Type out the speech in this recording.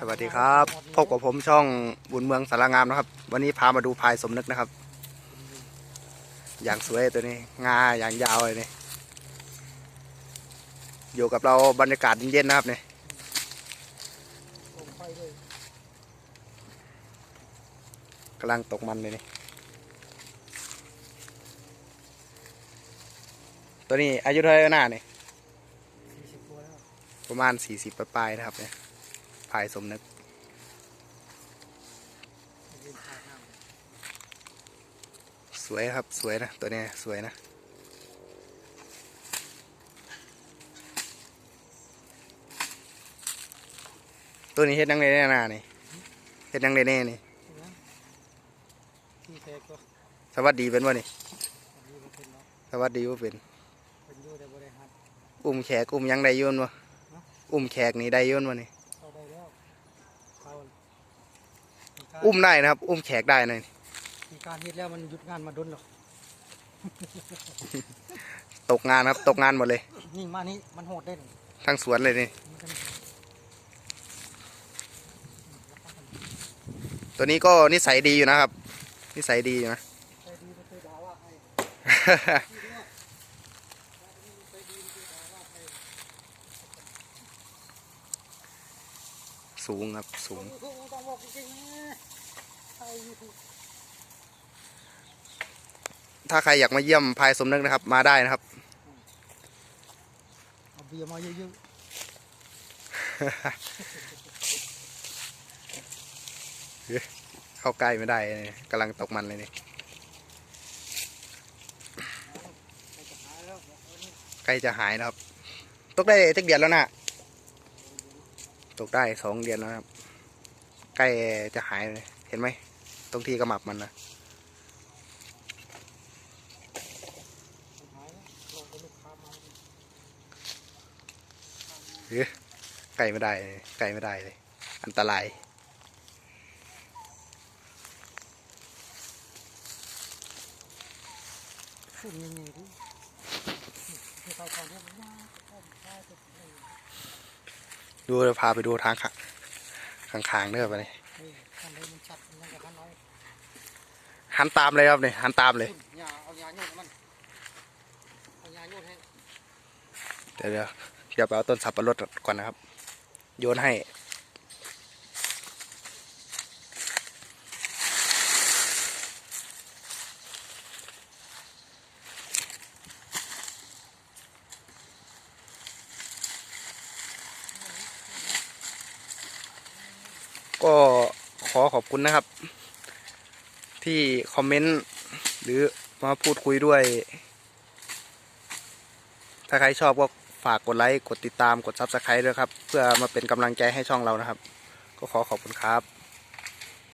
สวัสดีครับพบกับผมช่องบุญเมืองสารงามนะครับ วันนี้พามาดูพายสมนึกนะครับ อย่างสวยตัวนี้ งาอย่างยาวเลยนี่อยู่กับเราบรรยากาศเย็นๆนะครับเนี่ยกำลังตกมันเลยนี่ตัวนี้อายุเท่าไหร่หน้าเนี่ยสี่สิบตัวแล้วประมาณสี่สิบปลายๆนะครับเนี่ย พายสมนึกยืนถ่ายน้สวยครับสวยนะ ตัวเนี้ยสวยนะ ตัวนี้เฮ็ดยังไงแน่นานี่เฮ็ดยังไงแน่นี่ำนะที่แท้ก็สวัสดีเป็นวะนี่อันนี้มันเป็นเนาะสวัสดีว่าเป็นเป็นอยูแต่บริหารอุ้มแขกอุ้มยังได้อยุ่นวะอุ้มแขกนี่ได้อยุ่นวะนี่ อุ้มได้นะครับ อุ้มแขกได้นะนี่มีการเฮ็ดแล้วมันหยุดงานมาดนหรอกตกงานครับ ตกงานหมดเลย นี่มานี่มันโหดเด่นทั้งสวนเลยนี่มันจะตัวนี้ก็นิสัยดีอยู่นะครับ นิสัยดีอยู่นะ ใจดีไม่เคยด่าว่าใครที่เนี้ยใจดีไม่เคยด่าว่าใคร สูงครับสูงโอ้โหต้องบอกจริงๆนะใครอยู่ถ้าใครอยากมาเยี่ยมพายสมนึกนะครับ มาได้นะครับเอาเบียร์มาเยอะเข้าใกล้ไม่ได้นี่กำลังตกมันเลยนี่ๆไปจะหายแล้วบอกเอานี่ใกล้จะหายแล้วครับ ตกได้สักเดือนแล้วนะ ตกได้สองเดือนแล้วนะครับ ใกล้จะหายเลยเห็นไหม ตรงที่กระหมับมันนะมันหายแล้วลงไปลูกค้ามาใกล้ไม่ได้เลยใกล้ไม่ได้เลย อันตรายพูดยังไงดิเขาเขาเรียกว่าข้อมข้าจะเฮ้ย ดูพาไปดูทางข้างขางๆเด้อไปเลยหันตามเลยครับเนี่ยหันตามเลยเอายาโยนมันเอายาโยนให้เดี๋ยวเดี๋ยวเดี๋ยวไปเอาต้นสับปะรดก่อนนะครับ โยนให้ ก็ขอขอบคุณนะครับ ที่คอมเมนต์หรือมาพูดคุยด้วย ถ้าใครชอบก็ฝากกดไลค์ กดติดตาม กด Subscribe ด้วยครับ เพื่อมาเป็นกำลังใจให้ช่องเรานะครับ ก็ขอขอบคุณครับ